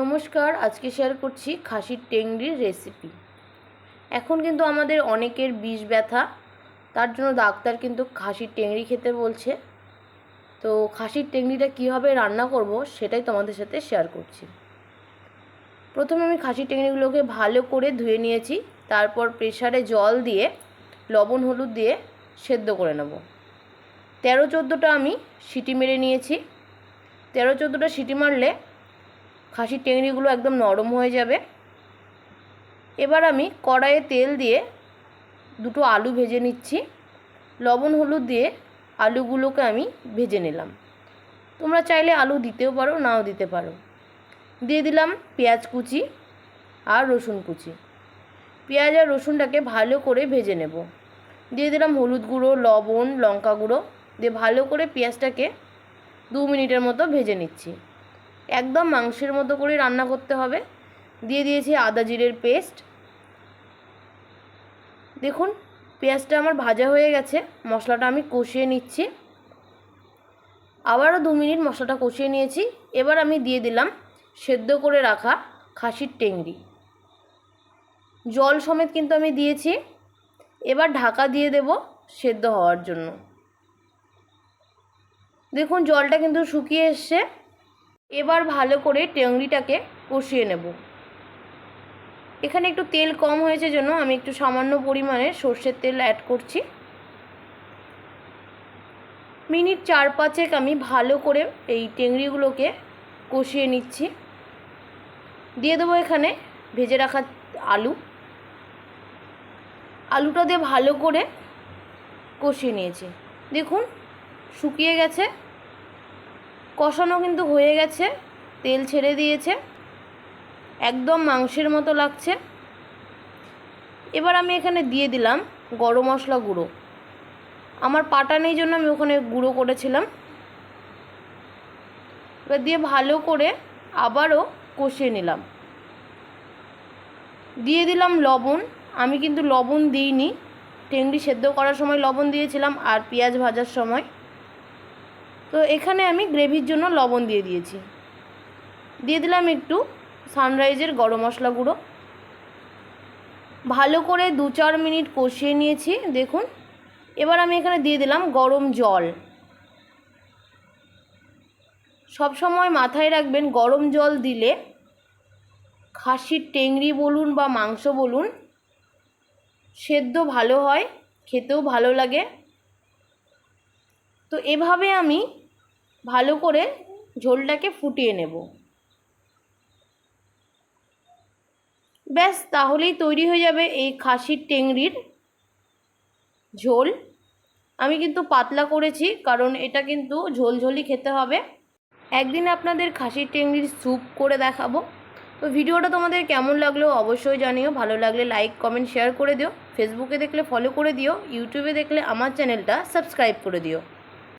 নমস্কার, আজকে শেয়ার করছি খাসির টেংরির রেসিপি এখন কিন্তু আমাদের অনেকের বিষ ব্যথা, তার জন্য ডাক্তার কিন্তু খাসির টেংরি খেতে বলছে। তো খাসির টেংরিটা কীভাবে রান্না করব সেটাই তোমাদের সাথে শেয়ার করছি। প্রথমে আমি খাসির টেংরিগুলোকে ভালো করে ধুয়ে নিয়েছি, তারপর প্রেসারে জল দিয়ে, লবণ, হলুদ দিয়ে সেদ্ধ করে নেব। তেরো চোদ্দোটা আমি সিটি মেরে নিয়েছি। তেরো চোদ্দোটা সিটি মারলে খাসির টেংরিগুলো একদম নরম হয়ে যাবে। এবার আমি কড়াইয়ে তেল দিয়ে দুটো আলু ভেজে নিচ্ছি। লবণ হলুদ দিয়ে আলুগুলোকে আমি ভেজে নিলাম। তোমরা চাইলে আলু দিতেও পারো, নাও দিতে পারো। দিয়ে দিলাম পেঁয়াজ কুচি আর রসুন কুচি। পেঁয়াজ আর রসুনটাকে ভালো করে ভেজে নেব। দিয়ে দিলাম হলুদ গুঁড়ো, লবণ, লঙ্কা গুঁড়ো। দিয়ে ভালো করে পেঁয়াজটাকে দু মিনিটের মতো ভেজে নিচ্ছি। একদম মাংসের মতো করে রান্না করতে হবে। দিয়ে দিয়েছি আদা জিরের পেস্ট। দেখুন, পেঁয়াজটা আমার ভাজা হয়ে গেছে। মশলাটা আমি কষিয়ে নিচ্ছি। আবারও দু মিনিট মশলাটা কষিয়ে নিয়েছি। এবার আমি দিয়ে দিলাম সেদ্ধ করে রাখা খাসির টেংরি জল সমেত কিন্তু আমি দিয়েছি। এবার ঢাকা দিয়ে দেব সেদ্ধ হওয়ার জন্য। দেখুন, জলটা কিন্তু শুকিয়ে এসছে। এবার ভালো করে টেংরিটাকে কষিয়ে নেব। এখানে একটু তেল কম হয়েছে জন্য আমি একটু সামান্য পরিমাণে সর্ষের তেল অ্যাড করছি। মিনিট চার পাঁচেক আমি ভালো করে এই টেংরিগুলোকে কষিয়ে নিচ্ছি। দিয়ে দেবো এখানে ভেজে রাখা আলু। আলুটা দিয়ে ভালো করে কষিয়ে নিয়েছি। দেখুন, শুকিয়ে গেছে। কষানো কিন্তু হয়ে গেছে, তেল ছেড়ে দিয়েছে, একদম মাংসের মতো লাগছে। এবার আমি এখানে দিয়ে দিলাম গরম মশলা গুঁড়ো। আমার পাটা নেই জন্য আমি ওখানে গুঁড়ো করেছিলাম। এবার দিয়ে ভালো করে আবারও কষিয়ে নিলাম। দিয়ে দিলাম লবণ, আমি কিন্তু লবণ দিইনি। টেংরি সেদ্ধ করার সময় লবণ দিয়েছিলাম আর পেঁয়াজ ভাজার সময়। তো এখানে আমি গ্রেভির জন্য লবণ দিয়ে দিয়েছি। দিয়ে দিলাম একটু সানরাইজের গরম মশলা গুঁড়ো। ভালো করে দু চার মিনিট কষিয়ে নিয়েছি, দেখুন। এবার আমি এখানে দিয়ে দিলাম গরম জল। সব সময় মাথায় রাখবেন, গরম জল দিলে খাসির টেংরি বলুন বা মাংস বলুন, সেদ্ধ ভালো হয়, খেতেও ভালো লাগে। তো এভাবে আমি ভালো করে ঝোলটাকে ফুটিয়ে নেব। ব্যাস, তাহলেই তৈরি হয়ে যাবে এই খাসির টেংরির ঝোল। আমি কিন্তু পাতলা করেছি, কারণ এটা কিন্তু ঝোলঝোলই খেতে হবে। একদিন আপনাদের খাসির টেংরির স্যুপ করে দেখাবো। তো ভিডিওটা তোমাদের কেমন লাগল অবশ্যই জানিও, ভালো লাগলে লাইক, কমেন্ট, শেয়ার করে দিও। ফেসবুকে দেখলে ফলো করে দিও, ইউটিউবে দেখলে আমার চ্যানেলটা সাবস্ক্রাইব করে দিও।